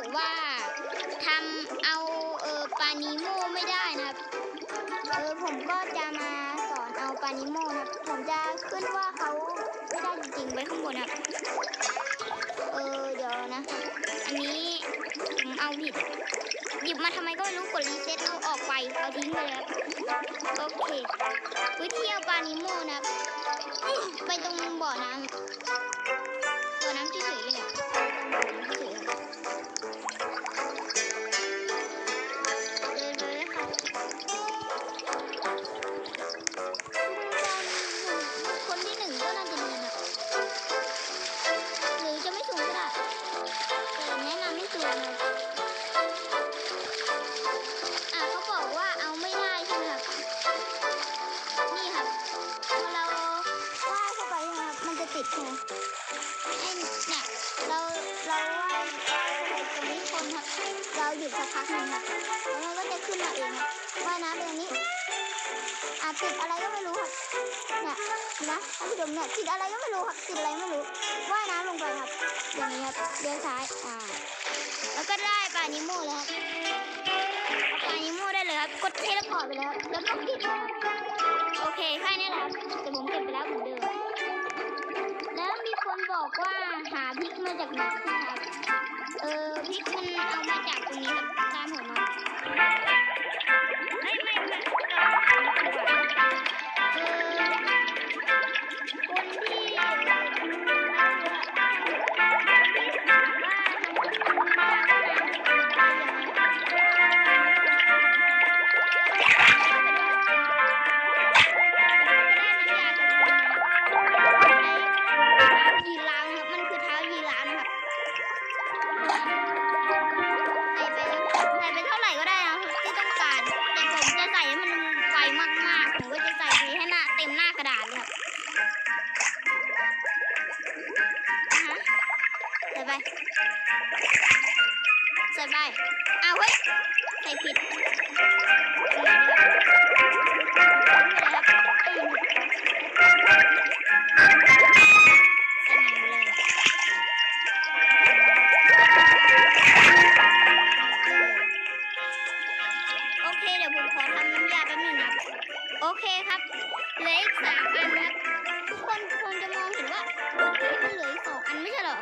บอกว่าทำเอาเออปลานิโมไม่ได้นะครับ เออผมก็จะมาสอนเอาปลานิโมนะครับผมจะขึ้นว่าเขาไม่ได้จริงๆไว้ข้างบนนะครับเออเดี๋ยวนะ อันนี้ผมเอาผิดหยิบมาทำไมก็ไม่รู้กดรีเซ็ตเอาออกไปเอาทิ้งไปเลยครับโอเควิธีเอาปลานิโมนะครับไปตรงบ่อน้ำ พักหนึงครับแล้วมันก็จะขึ้นมาเองครับว่ายน้ำไปตรงนี้อะติดอะไรก็ไม่รู้ครับเนี่ยนะท่านผู้ชมเนี่ยติดอะไรก็ไม่รู้ครับติดอะไรไม่รู้ว่ายน้ำลงไปครับ อย่างนี้ครับเลี้ยวซ้ายอ่าแล้วก็ได้ปลานิโมแล้วครับเอาปลานิโมได้เลยครับกดเทเลพอร์ตไปแล้วครับแล้วก็เก็บเลยครับโอเคแค่นี้แหละครับแต่ผมเก็บไปแล้วเหมือนเดิมแล้วมีคนบอกว่าหาพริกมาจากไหนครับเออพริกมันเอามาจากตรงนี้ครับ ตามผมมา โอเครับเหลืออีกสามอันนะครับทุกคนคงจะมองเห็นว่าเฮ้มันเหลืออีกสองอันไม่ใช่หรอ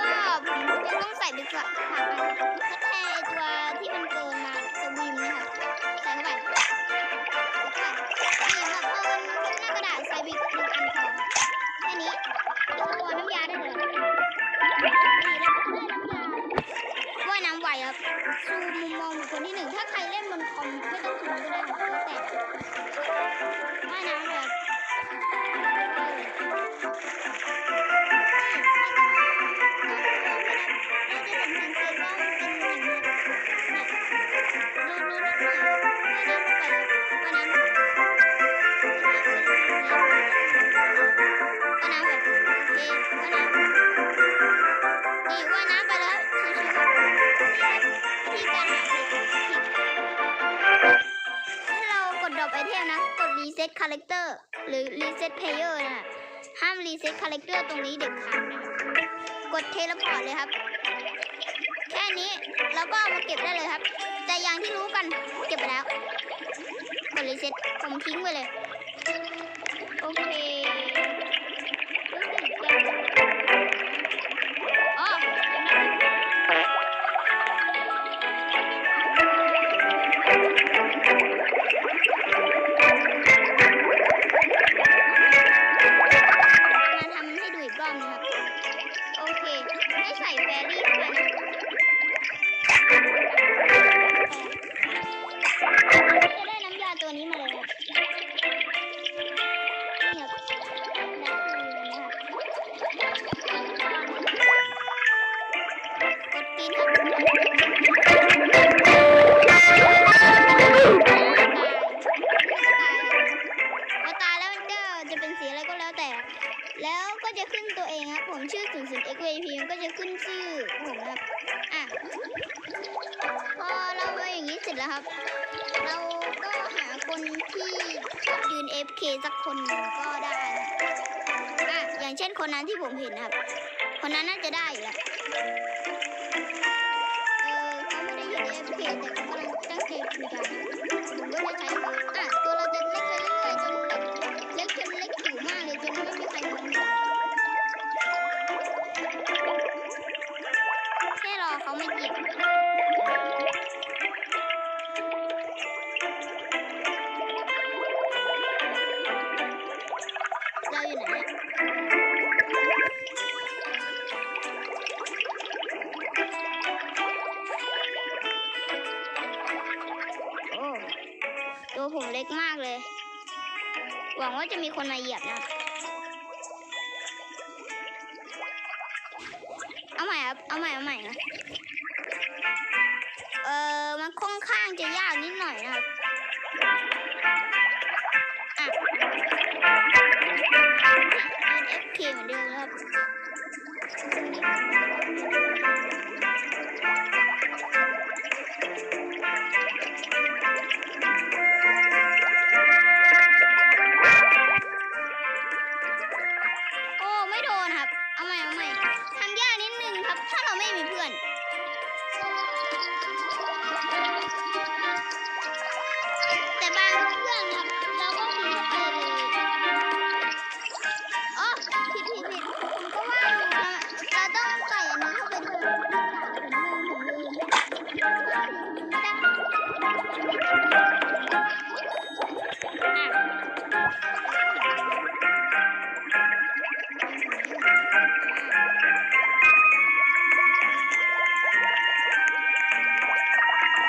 ก็ผมจะต้องใส่ไปสักสามอันถ้าแทนไอ้ตัวที่มันเกินมาสวิมนะครับใส่เข้าไปใส่เข้าไปนี่ครับเอามันเป็นหน้ากระดาษใส่ไปอีกหนึ่งอันพอแค่นี้ตัวน้ำยาได้เลยนี่แล้วก็ได้น้ำยาว่ายน้ำไหวครับซูมมุมมองบุคคลที่หนึ่งถ้าใครเล่นบนคอมไม่ต้องซูมก็ได้ ตคาแรคเตอร์หรือรีเซ็ตเพลเยอร์นะห้ามรีเซ็ตคาแรคเตอร์ตรงนี้เด็ดขาดนะกดเทเลพอร์ตเลยครับ แค่นี้แล้วก็ามาเก็บได้เลยครับ แต่อย่างที่รู้กันเก็บไปแล้วกดรีเซ็ตผมทิ้งไปเลย โอเค ตัวเองครับ ผมชื่อ00 x v p มันก็จะขึ้นชื่อผมครับ อะ พอเราไปอย่างนี้เสร็จแล้วครับ เราก็หาคนที่ชอบยืน FK สักคนหนึ่งก็ได้ อะ อย่างเช่นคนนั้นที่ผมเห็นครับ คนนั้นน่าจะได้อยู่แล้ว ตัวผมเล็กมากเลย หวังว่าจะมีคนมาเหยียบนะ เอาใหม่ครับ เอาใหม่ เอาใหม่นะ เออมันค่อนข้างจะยากนิดหน่อยนะครับ เอาใหม่เอาใหม่ทำยากนิดนึงครับ ถ้าเราไม่มีเพื่อน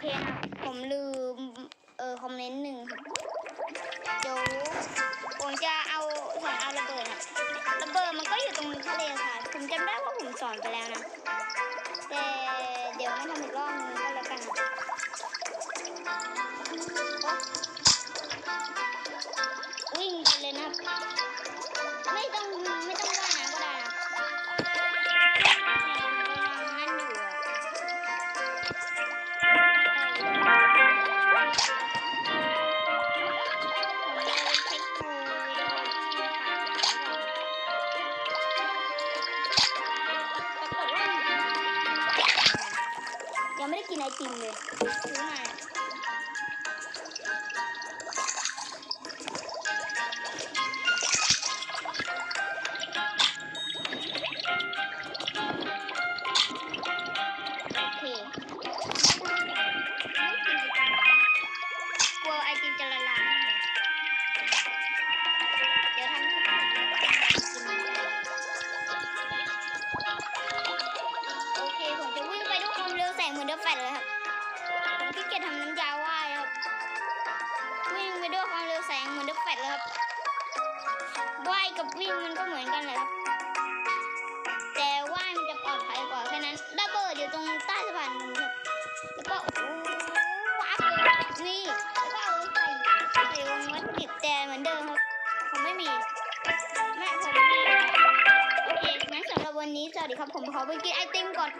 เคค่ะผมลื ซื้อมา ผมขอไปกินไอติมก่อน